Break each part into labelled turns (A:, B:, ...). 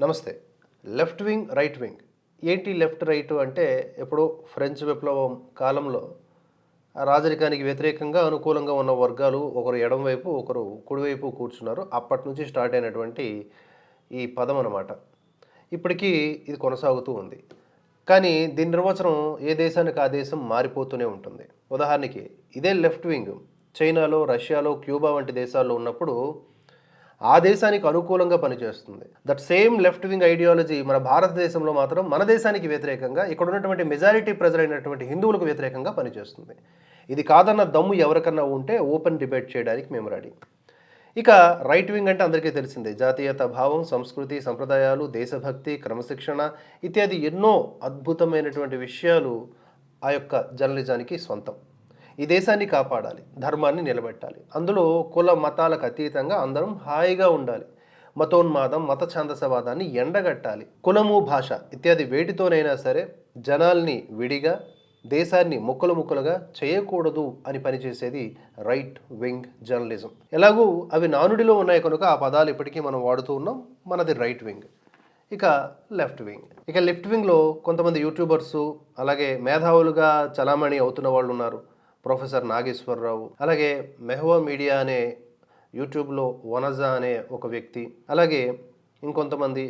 A: నమస్తే. Left wing right wing. ఏంటి left right అంటే ఎప్పుడో ఫ్రెంచ్ విప్లవం కాలంలో రాజరికానికి వ్యతిరేకంగా అనుకూలంగా ఉన్న వర్గాలు ఒకరు ఎడమవైపు ఒకరు కుడివైపు కూర్చున్నారు. అప్పటి నుంచి స్టార్ట్ అయినటువంటి ఈ పదం అన్నమాట. ఇప్పటికీ ఇది కొనసాగుతూ ఉంది. కానీ దీని నిర్వచనం ఏ దేశానికి ఆ దేశం మారిపోతూనే ఉంటుంది. ఉదాహరణకి ఇదే లెఫ్ట్ వింగ్ చైనాలో రష్యాలో క్యూబా వంటి దేశాల్లో ఉన్నప్పుడు ఆ దేశానికి అనుకూలంగా పనిచేస్తుంది. That same left wing ideology మన భారతదేశంలో మాత్రం మన దేశానికి వ్యతిరేకంగా ఇక్కడ ఉన్నటువంటి మెజారిటీ ప్రజలైనటువంటి హిందువులకు వ్యతిరేకంగా పనిచేస్తుంది. ఇది కాదన్న దమ్ము ఎవరికన్నా ఉంటే ఓపెన్ డిబేట్ చేయడానికి మేము రెడీ ఇక రైట్ వింగ్ అంటే అందరికీ తెలిసిందే. జాతీయత భావం సంస్కృతి సంప్రదాయాలు దేశభక్తి క్రమశిక్షణ ఇత్యాది ఎన్నో అద్భుతమైనటువంటి విషయాలు ఆ యొక్క జర్నలిజానికి సొంతం. ఈ దేశాన్ని కాపాడాలి ధర్మాన్ని నిలబెట్టాలి. అందులో కుల మతాలకు అతీతంగా అందరం హాయిగా ఉండాలి. మతోన్మాదం మత ఛాందసవాదాన్ని ఎండగట్టాలి. కులము భాష ఇత్యాది వేటితోనైనా సరే జనాల్ని విడిగా దేశాన్ని ముక్కలు ముక్కలుగా చేయకూడదు అని పనిచేసేది రైట్ వింగ్ జర్నలిజం. ఎలాగూ అవి నానుడిలో ఉన్నాయి కనుక ఆ పదాలు ఇప్పటికీ మనం వాడుతూ ఉన్నాం. మనది రైట్ వింగ్. ఇక లెఫ్ట్ వింగ్. ఇక లెఫ్ట్ వింగ్లో కొంతమంది యూట్యూబర్సు అలాగే మేధావులుగా చలామణి అవుతున్న వాళ్ళు ఉన్నారు ప్రొఫెసర్ నాగేశ్వరరావు అలాగే మెహ్వా మీడియా అనే యూట్యూబ్లో వనజా అనే ఒక వ్యక్తి అలాగే ఇంకొంతమంది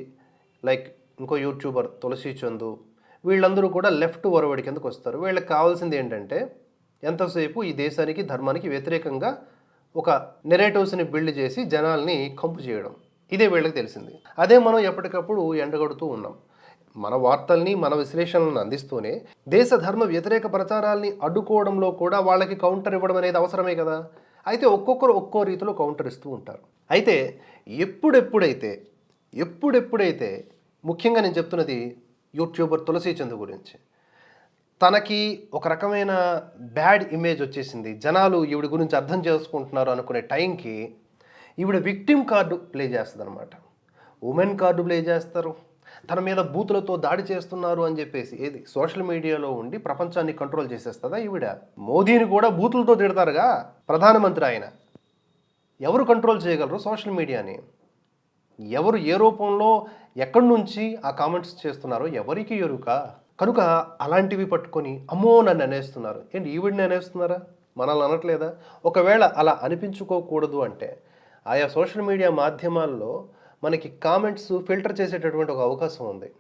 A: లైక్ ఇంకో యూట్యూబర్ తులసి చందు వీళ్ళందరూ కూడా లెఫ్ట్ ఒరవడి కిందకు వస్తారు. వీళ్ళకి కావాల్సింది ఏంటంటే ఎంతసేపు ఈ దేశానికి ధర్మానికి వ్యతిరేకంగా ఒక నెరేటివ్స్ని బిల్డ్ చేసి జనాల్ని కంపు చేయడం. ఇదే వీళ్ళకి తెలిసింది. అదే మనం ఎప్పటికప్పుడు ఎండగడుతూ ఉన్నాం. మన వార్తల్ని మన విశ్లేషణలను అందిస్తూనే దేశ ధర్మ వ్యతిరేక ప్రచారాల్ని అడ్డుకోవడంలో కూడా వాళ్ళకి కౌంటర్ ఇవ్వడం అనేది అవసరమే కదా? అయితే ఒక్కొక్కరు ఒక్కో రీతిలో కౌంటర్ ఇస్తూ ఉంటారు. అయితే ఎప్పుడెప్పుడైతే ఎప్పుడెప్పుడైతే ముఖ్యంగా నేను చెప్తున్నది యూట్యూబర్ తులసి చందు గురించి తనకి ఒక రకమైన బ్యాడ్ ఇమేజ్ వచ్చేసింది. జనాలు ఈవిడ గురించి అర్థం చేసుకుంటున్నారు అనుకునే టైంకి ఈవిడ విక్టిమ్ కార్డు ప్లే చేస్తుంది అనమాట ఉమెన్ కార్డు ప్లే చేస్తారు. తన మీద బూతులతో దాడి చేస్తున్నారు అని చెప్పేసి ఏది? సోషల్ మీడియాలో ఉండి ప్రపంచాన్ని కంట్రోల్ చేసేస్తుందా ఈవిడ? మోదీని కూడా బూతులతో తిడతారుగా ప్రధానమంత్రి ఆయన. ఎవరు కంట్రోల్ చేయగలరు సోషల్ మీడియాని? ఎవరు ఏ రూపంలో ఎక్కడి నుంచి ఆ కామెంట్స్ చేస్తున్నారో ఎవరికి ఎరుక? కనుక అలాంటివి పట్టుకొని అమ్మో నన్ను అనేస్తున్నారు. ఏంటి ఈవిడిని అనేస్తున్నారా? మనల్ని అనట్లేదా? ఒకవేళ అలా అనిపించుకోకూడదు అంటే ఆయా సోషల్ మీడియా మాధ్యమాల్లో మనకి కామెంట్స్ ఫిల్టర్ చేసేటటువంటి ఒక అవకాశం ఉంది.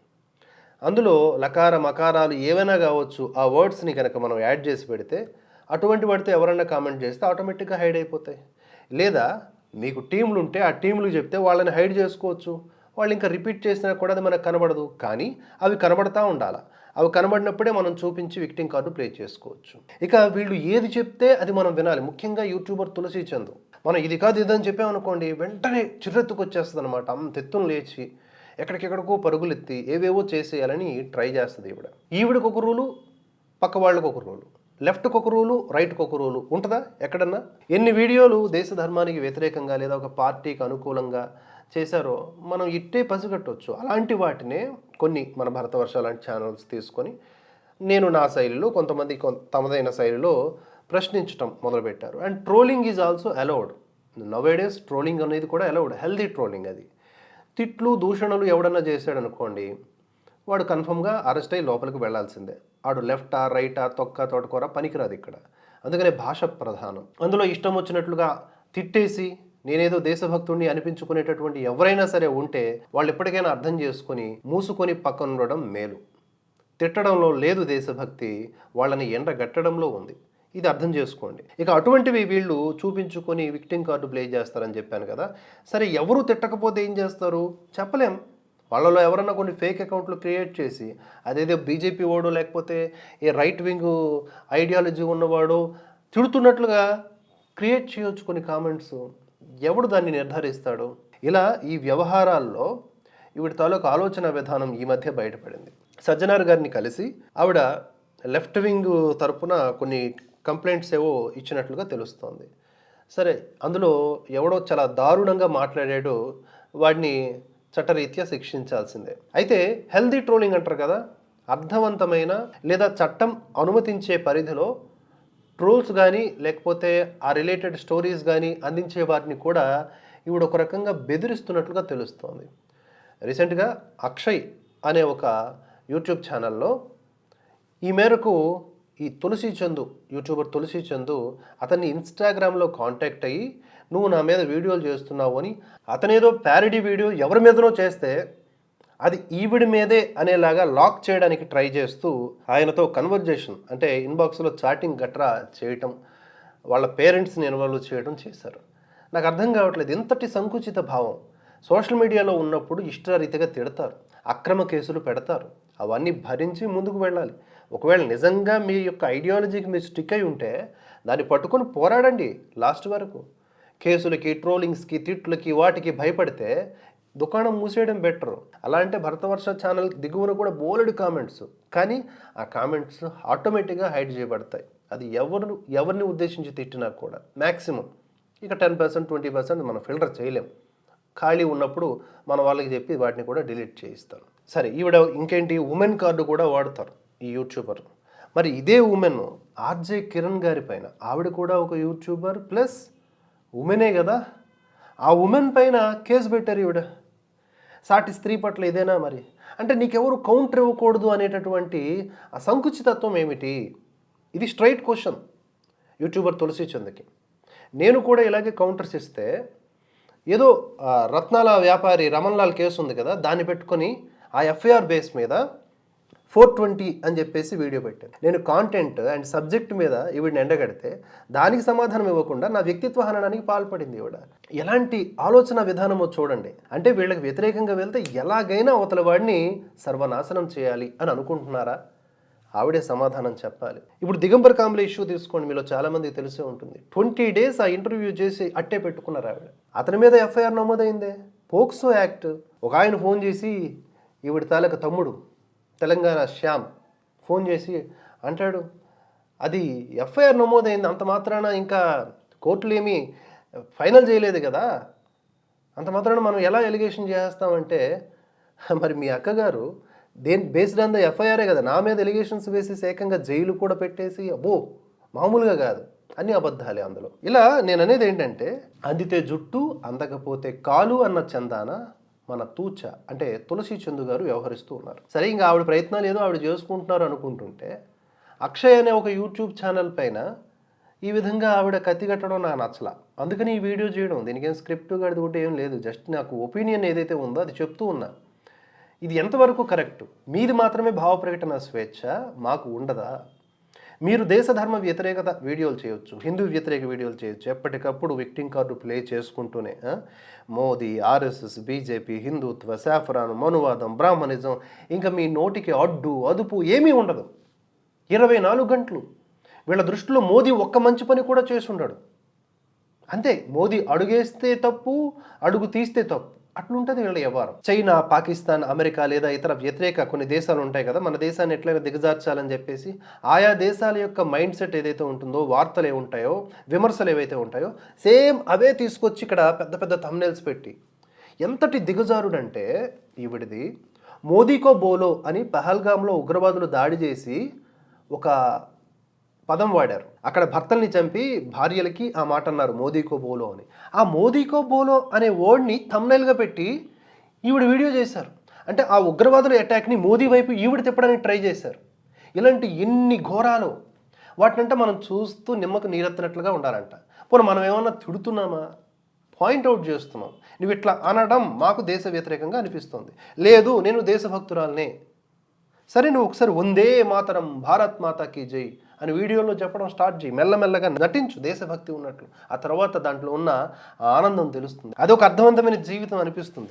A: అందులో లకార మకారాలు ఏవైనా కావచ్చు ఆ వర్డ్స్ని కనుక మనం యాడ్ చేసి పెడితే అటువంటి వాడితో ఎవరైనా కామెంట్ చేస్తే ఆటోమేటిక్గా హైడ్ అయిపోతాయి. లేదా మీకు టీంలు ఉంటే ఆ టీంలు చెప్తే వాళ్ళని హైడ్ చేసుకోవచ్చు. వాళ్ళు ఇంకా రిపీట్ చేసినా కూడా అది మనకు కనబడదు. కానీ అవి కనబడతా ఉండాలి? అవి కనబడినప్పుడే మనం చూపించి విక్టింగ్ కార్డు ప్లే చేసుకోవచ్చు. ఇక వీళ్ళు ఏది చెప్తే అది మనం వినాలి. ముఖ్యంగా యూట్యూబర్ తులసి చందు. మనం ఇది కాదు ఇదని చెప్పామనుకోండి వెంటనే చిర్రెత్తుకు వచ్చేస్తుంది అనమాట అంత లేచి ఎక్కడికెక్కడికో పరుగులు ఎత్తి ఏవేవో చేసేయాలని ట్రై చేస్తుంది ఈవిడ. ఈవిడకు ఒక రూలు పక్క వాళ్ళకు ఒక రూలు. లెఫ్ట్కి ఒక రూలు రైట్కి ఒక రూలు ఉంటుందా ఎక్కడన్నా? ఎన్ని వీడియోలు దేశ ధర్మానికి వ్యతిరేకంగా లేదా ఒక పార్టీకి అనుకూలంగా చేశారో మనం ఇట్టే పసిగట్టవచ్చు అలాంటి వాటినే కొన్ని మన భరతవర్ష లాంటి ఛానల్స్ తీసుకొని నేను నా శైలిలో కొంతమంది తమదైన శైలిలో ప్రశ్నించటం మొదలుపెట్టారు. And trolling is also allowed. Nowadays trolling అనేది కూడా అలౌడ్. హెల్దీ ట్రోలింగ్ అది. తిట్లు దూషణలు ఎవడన్నా చేశాడు అనుకోండి వాడు కన్ఫర్మ్గా అరెస్ట్ అయ్యి లోపలికి వెళ్ళాల్సిందే వాడు లెఫ్టా రైటా తొక్క తోటకూర పనికిరాదు ఇక్కడ. అందుకనే భాష ప్రధానం. అందులో ఇష్టం వచ్చినట్లుగా తిట్టేసి నేనేదో దేశభక్తుడిని అనిపించుకునేటటువంటి ఎవరైనా సరే ఉంటే వాళ్ళు ఎప్పటికైనా అర్థం చేసుకొని మూసుకొని పక్కన ఉండడం మేలు. తిట్టడంలో లేదు దేశభక్తి వాళ్ళని ఎండగట్టడంలో ఉంది. ఇది అర్థం చేసుకోండి. ఇక అటువంటివి వీళ్ళు చూపించుకొని విక్టింగ్ కార్డు ప్లే చేస్తారని చెప్పాను కదా సరే ఎవరు తిట్టకపోతే ఏం చేస్తారు? చెప్పలేం. వాళ్ళలో ఎవరన్నా కొన్ని ఫేక్ అకౌంట్లు క్రియేట్ చేసి అదేదో బీజేపీ వాడు లేకపోతే ఏ రైట్ వింగ్ ఐడియాలజీ ఉన్నవాడు తిడుతున్నట్లుగా క్రియేట్ చేయొచ్చు కొన్ని కామెంట్స్. ఎవడు దాన్ని నిర్ధారిస్తాడు? ఇలా ఈ వ్యవహారాల్లో ఈవిడ తాలూకు ఆలోచన విధానం ఈ మధ్య బయటపడింది. సజ్జనార్ గారిని కలిసి ఆవిడ లెఫ్ట్ వింగ్ తరపున కొన్ని కంప్లైంట్స్ ఏవో ఇచ్చినట్లుగా తెలుస్తోంది. సరే అందులో ఎవడో చాలా దారుణంగా మాట్లాడాడు వాడిని చట్టరీత్యా శిక్షించాల్సిందే. అయితే హెల్దీ ట్రోలింగ్ అంటారు కదా అర్థవంతమైన లేదా చట్టం అనుమతించే పరిధిలో ట్రోల్స్ కానీ లేకపోతే ఆ రిలేటెడ్ స్టోరీస్ కానీ అందించే వారిని కూడా ఈవిడ ఒక రకంగా బెదిరిస్తున్నట్లుగా తెలుస్తోంది. రీసెంట్గా అక్షయ్ అనే ఒక యూట్యూబ్ ఛానల్లో ఈ మేరకు ఈ తులసి చందు యూట్యూబర్ తులసి చందు అతన్ని ఇన్స్టాగ్రామ్లో కాంటాక్ట్ అయ్యి నువ్వు నా మీద వీడియోలు చేస్తున్నావు అని అతనేదో ప్యారడీ వీడియో ఎవరి మీదనో చేస్తే అది ఈవిడి మీదే అనేలాగా లాక్ చేయడానికి ట్రై చేస్తూ ఆయనతో కన్వర్జేషన్ అంటే ఇన్బాక్స్లో చాటింగ్ గట్రా చేయటం వాళ్ళ పేరెంట్స్ని ఇన్వాల్వ్ చేయడం చేశారు. నాకు అర్థం కావట్లేదు ఇంతటి సంకుచిత భావం. సోషల్ మీడియాలో ఉన్నప్పుడు ఇష్టరీతిగా తిడతారు అక్రమ కేసులు పెడతారు అవన్నీ భరించి ముందుకు వెళ్ళాలి. ఒకవేళ నిజంగా మీ యొక్క ఐడియాలజీకి మీరు స్టిక్ అయి ఉంటే దాన్ని పట్టుకొని పోరాడండి లాస్ట్ వరకు. కేసులకి ట్రోలింగ్స్కి తిట్లకి వాటికి భయపడితే దుకాణం మూసేయడం బెటర్ అలా అంటే భరతవర్ష ఛానల్ దిగువన కూడా బోలెడు కామెంట్స్ కానీ ఆ కామెంట్స్ ఆటోమేటిక్గా హైడ్ చేయబడతాయి. అది ఎవరు ఎవరిని ఉద్దేశించి తిట్టినా కూడా. మ్యాక్సిమం ఇక టెన్ పర్సెంట్ ట్వంటీ పర్సెంట్ మనం ఫిల్టర్ చేయలేం. ఖాళీ ఉన్నప్పుడు మన వాళ్ళకి చెప్పి వాటిని కూడా డిలీట్ చేయిస్తారు సరే ఈవిడ ఇంకేంటి? ఉమెన్ కార్డు కూడా వాడతారు. ఈ యూట్యూబర్. మరి ఇదే ఉమెన్ ఆర్జే కిరణ్ గారి పైన. ఆవిడ కూడా ఒక యూట్యూబర్ ప్లస్ ఉమెనే కదా. ఆ ఉమెన్ పైన కేసు పెట్టారు ఈవిడ. సాటి స్త్రీ పట్ల ఇదేనా మరి? అంటే నీకెవరు కౌంటర్ ఇవ్వకూడదు అనేటటువంటి ఆ సంకుచితత్వం ఏమిటి? ఇది స్ట్రైట్ క్వశ్చన్ యూట్యూబర్ తులసి చంద్కి నేను కూడా ఇలాగే కౌంటర్స్ ఇస్తే ఏదో రత్నాల వ్యాపారి రమణ్ లాల్ కేసు ఉంది కదా దాన్ని పెట్టుకొని ఆ ఎఫ్ఐఆర్ బేస్ మీద ఫోర్ ట్వంటీ అని చెప్పేసి వీడియో పెట్టాను. నేను కాంటెంట్ అండ్ సబ్జెక్ట్ మీద ఈవిడిని ఎండగడితే దానికి సమాధానం ఇవ్వకుండా నా వ్యక్తిత్వ హననానికి పాల్పడింది ఈవిడ. ఎలాంటి ఆలోచన విధానమో చూడండి. అంటే వీళ్ళకి వ్యతిరేకంగా వెళ్తే ఎలాగైనా అవతల వాడిని సర్వనాశనం చేయాలి అని అనుకుంటున్నారా? ఆవిడే సమాధానం చెప్పాలి. ఇప్పుడు దిగంబర్ కాంబ్లే ఇష్యూ తీసుకోండి మీలో చాలామంది తెలిసే ఉంటుంది. ట్వంటీ డేస్ ఆ ఇంటర్వ్యూ చేసి అట్టే పెట్టుకున్నారు ఆవిడ. అతని మీద ఎఫ్ఐఆర్ నమోదైందే. POCSO act. ఒక ఆయన ఫోన్ చేసి ఈవిడ తాలూకా తమ్ముడు తెలంగాణ శ్యామ్ ఫోన్ చేసి అంటాడు అది ఎఫ్ఐఆర్ నమోదైంది అంత మాత్రాన ఇంకా కోర్టులు ఏమీ ఫైనల్ చేయలేదు కదా? అంత మాత్రాన మనం ఎలా ఎలిగేషన్ చేస్తామంటే మరి మీ అక్కగారు దేని బేస్డ్ ఆన్ ద ఎఫ్ఐఆరే కదా నా మీద ఎలిగేషన్స్ వేసేసి ఏకంగా జైలు కూడా పెట్టేసి అబ్బో మామూలుగా కాదు అన్ని అబద్ధాలే అందులో. ఇలా నేను అనేది ఏంటంటే అందితే జుట్టు అందకపోతే కాలు అన్న చందాన మన తూచ అంటే తులసి చందు గారు వ్యవహరిస్తూ ఉన్నారు. సరే ఇంకా ఆవిడ ప్రయత్నాలు ఏదో ఆవిడ చేసుకుంటున్నారు అనుకుంటుంటే అక్షయ్ అనే ఒక యూట్యూబ్ ఛానల్ పైన ఈ విధంగా ఆవిడ కత్తిగట్టడం నా నాకు నచ్చల. అందుకని ఈ వీడియో చేయడం దీనికి ఏం స్క్రిప్ట్ గడిది కూడా ఏం లేదు. జస్ట్ నాకు ఒపీనియన్ ఏదైతే ఉందో అది చెప్తూ ఉన్నా. ఇది ఎంతవరకు కరెక్ట్? మీది మాత్రమే భావ ప్రకటన స్వేచ్ఛ మాకు ఉండదా? మీరు దేశ ధర్మ వ్యతిరేకత వీడియోలు చేయొచ్చు హిందూ వ్యతిరేక వీడియోలు చేయొచ్చు ఎప్పటికప్పుడు విక్టింగ్ కార్డు ప్లే చేసుకుంటూనే Modi RSS BJP Hindutva saffron మనువాదం Brahminism ఇంకా మీ నోటికి అడ్డు అదుపు ఏమీ ఉండదు. ఇరవై నాలుగు గంటలు. వీళ్ళ దృష్టిలో మోదీ ఒక్క మంచి పని కూడా చేసి ఉండడు అంతే మోదీ అడుగేస్తే తప్పు అడుగు తీస్తే తప్పు. అట్లుంటుంది వీళ్ళ వ్యవహారం. చైనా పాకిస్తాన్ అమెరికా లేదా ఇతర వ్యతిరేక కొన్ని దేశాలు ఉంటాయి కదా మన దేశాన్ని ఎట్లయినా దిగజార్చాలని చెప్పేసి ఆయా దేశాల యొక్క మైండ్ సెట్ ఏదైతే ఉంటుందో వార్తలు ఏ ఉంటాయో విమర్శలు ఏవైతే ఉంటాయో సేమ్ అవే తీసుకొచ్చి ఇక్కడ పెద్ద పెద్ద తమ్నెల్స్ పెట్టి ఎంతటి దిగజారుడంటే ఈవిడిది మోదీకో బోలో అని పహల్గామ్లో ఉగ్రవాదులు దాడి చేసి ఒక పదం వాడారు. అక్కడ భర్తల్ని చంపి భార్యలకి ఆ మాట అన్నారు మోదీకో బోలో అని. ఆ మోదీకో బోలో అనే వర్డ్ని తమ్నైల్గా పెట్టి ఈవిడ వీడియో చేశారు. అంటే ఆ ఉగ్రవాదుల అటాక్ని మోదీ వైపు ఈవిడ తిప్పడానికి ట్రై చేశారు. ఇలాంటి ఎన్ని ఘోరాలు. వాటినంటే మనం చూస్తూ నిమ్మకు నీరెత్తినట్లుగా ఉండాలంట. పోనీ మనం ఏమన్నా తిడుతున్నామా? పాయింట్ అవుట్ చేస్తున్నాం. నువ్వు ఇట్లా అనడం మాకు దేశ వ్యతిరేకంగా అనిపిస్తుంది. లేదు నేను దేశభక్తురాలనే సరే నువ్వు ఒకసారి వందే మాతరం భారత్ మాతాకి జై. అని వీడియోలో చెప్పడం స్టార్ట్ చేయి. మెల్లమెల్లగా నటించు. దేశభక్తి ఉన్నట్లు. ఆ తర్వాత దాంట్లో ఉన్న ఆనందం తెలుస్తుంది. అదొక అర్థవంతమైన జీవితం అనిపిస్తుంది.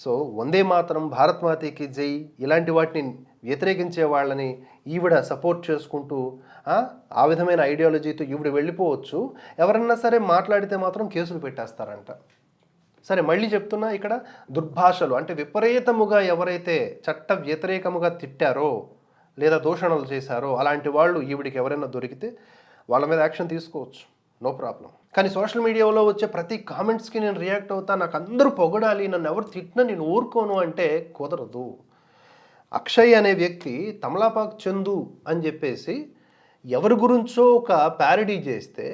A: సో వందే మాత్రం భారత్ మాతకి జై ఇలాంటి వాటిని వ్యతిరేకించే వాళ్ళని ఈవిడ సపోర్ట్ చేసుకుంటూ ఆ, ఆ విధమైన ఐడియాలజీతో ఈవిడ వెళ్ళిపోవచ్చు. ఎవరన్నా సరే మాట్లాడితే మాత్రం కేసులు పెట్టేస్తారంట. సరే మళ్ళీ చెప్తున్నా ఇక్కడ దుర్భాషలు. అంటే విపరీతముగా ఎవరైతే చట్ట వ్యతిరేకముగా తిట్టారో లేదా దూషణలు చేశారో అలాంటి వాళ్ళు ఈవిడికి ఎవరైనా దొరికితే వాళ్ళ మీద యాక్షన్ తీసుకోవచ్చు. No problem. కానీ సోషల్ మీడియాలో వచ్చే ప్రతి కామెంట్స్కి నేను రియాక్ట్ అవుతా నాకు అందరూ పొగడాలి నన్ను ఎవరు తిట్టినా నేను ఊరుకోను అంటే కుదరదు. అక్షయ్ అనే వ్యక్తి తమలాపాక్ చందు అని చెప్పేసి ఎవరి గురించో ఒక ప్యారడీ చేస్తే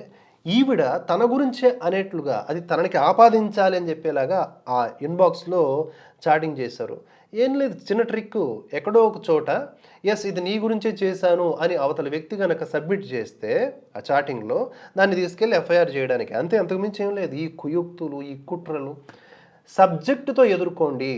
A: ఈవిడ తన గురించే అనేట్లుగా అది తనకి ఆపాదించాలి అని చెప్పేలాగా ఆ ఇన్బాక్స్లో చాటింగ్ చేశారు. ఏం లేదు చిన్న ట్రిక్ ఎక్కడో ఒక చోట ఎస్ ఇది నీ గురించే చేశాను అని అవతల వ్యక్తి కనుక సబ్మిట్ చేస్తే ఆ చాటింగ్లో దాన్ని తీసుకెళ్ళి ఎఫ్ఐఆర్ చేయడానికి. అంతే అంతకుమించి ఏం లేదు. ఈ కుయుక్తులు ఈ కుట్రలు సబ్జెక్టుతో ఎదుర్కోండి.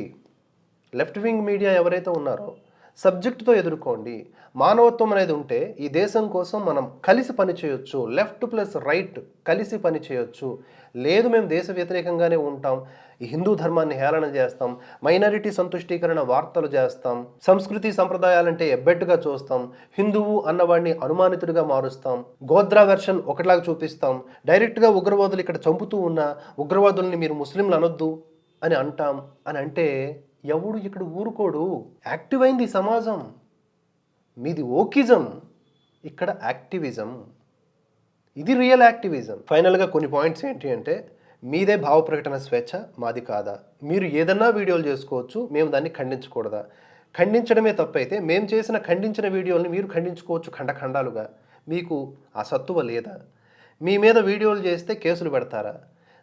A: లెఫ్ట్ వింగ్ మీడియా ఎవరైతే ఉన్నారో సబ్జెక్టుతో ఎదుర్కోండి. మానవత్వం అనేది ఉంటే ఈ దేశం కోసం మనం కలిసి పని చేయొచ్చు. లెఫ్ట్ ప్లస్ రైట్ కలిసి పనిచేయొచ్చు లేదు మేము దేశ వ్యతిరేకంగానే ఉంటాం. హిందూ ధర్మాన్ని హేళన చేస్తాం. మైనారిటీ సంతుష్టీకరణ వార్తలు చేస్తాం. సంస్కృతి సంప్రదాయాలంటే ఎబ్బెట్టుగా చూస్తాం. హిందువు అన్నవాడిని అనుమానితుడిగా మారుస్తాం. గోద్రా వెర్షన్ ఒకటిలాగా చూపిస్తాం. డైరెక్ట్గా ఉగ్రవాదులు ఇక్కడ చంపుతూ ఉన్న ఉగ్రవాదుల్ని మీరు ముస్లింలు అనొద్దు అని అంటాం. అని అంటే ఎవడు ఇక్కడ ఊరుకోడు? యాక్టివ్ అయింది సమాజం. మీది ఓకిజం. ఇక్కడ యాక్టివిజం. ఇది రియల్ యాక్టివిజం. ఫైనల్గా కొన్ని పాయింట్స్ ఏంటి అంటే మీదే భావ ప్రకటన స్వేచ్ఛ మాది కాదా? మీరు ఏదన్నా వీడియోలు చేసుకోవచ్చు మేము దాన్ని ఖండించకూడదా? ఖండించడమే తప్పైతే మేము చేసిన ఖండించిన వీడియోల్ని మీరు ఖండించుకోవచ్చు ఖండఖండాలుగా. మీకు ఆ సత్తువ లేదా? మీ మీద వీడియోలు చేస్తే కేసులు పెడతారా?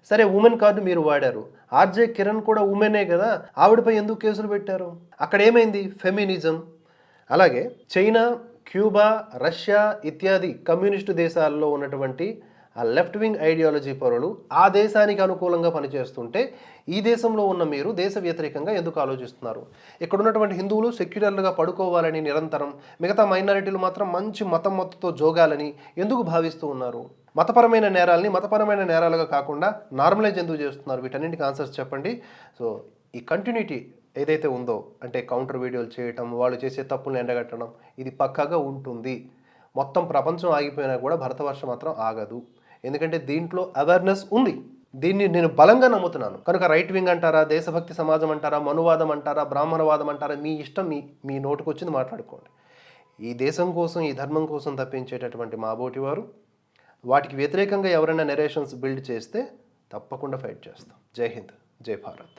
A: సరే ఉమెన్ కార్డు మీరు వాడారు. ఆర్జే కిరణ్ కూడా ఉమెనే కదా ఆవిడపై ఎందుకు కేసులు పెట్టారు? అక్కడ ఏమైంది? ఫెమినిజం. అలాగే చైనా క్యూబా రష్యా ఇత్యాది కమ్యూనిస్టు దేశాల్లో ఉన్నటువంటి ఆ లెఫ్ట్ వింగ్ ఐడియాలజీ పరులు ఆ దేశానికి అనుకూలంగా పనిచేస్తుంటే ఈ దేశంలో ఉన్న మీరు దేశ వ్యతిరేకంగా ఎందుకు ఆలోచిస్తున్నారు? ఇక్కడ ఉన్నటువంటి హిందువులు సెక్యులర్లుగా పడుకోవాలని నిరంతరం మిగతా మైనారిటీలు మాత్రం మంచి మతం మొత్తంతో జోగాలని ఎందుకు భావిస్తూ ఉన్నారు? మతపరమైన నేరాల్ని మతపరమైన నేరాలుగా కాకుండా నార్మలైజ్ ఎందుకు చేస్తున్నారు? వీటన్నింటికి ఆన్సర్స్ చెప్పండి. సో ఈ కంటిన్యూటీ ఏదైతే ఉందో అంటే కౌంటర్ వీడియోలు చేయటం వాళ్ళు చేసే తప్పులను ఎండగట్టడం ఇది పక్కాగా ఉంటుంది. మొత్తం ప్రపంచం ఆగిపోయినా కూడా భరతవర్ష మాత్రం ఆగదు. ఎందుకంటే దీంట్లో అవేర్నెస్ ఉంది. దీన్ని నేను బలంగా నమ్ముతున్నాను. కనుక రైట్ వింగ్ అంటారా దేశభక్తి సమాజం అంటారా మనువాదం అంటారా బ్రాహ్మణవాదం అంటారా మీ ఇష్టం మీ మీ నోటుకు వచ్చింది మాట్లాడుకోండి. ఈ దేశం కోసం ఈ ధర్మం కోసం తప్పించేటటువంటి మాబోటి వారు వాటికి వ్యతిరేకంగా ఎవరైనా నెరేషన్స్ బిల్డ్ చేస్తే తప్పకుండా ఫైట్ చేస్తాం. జై హింద్ జై భారత్.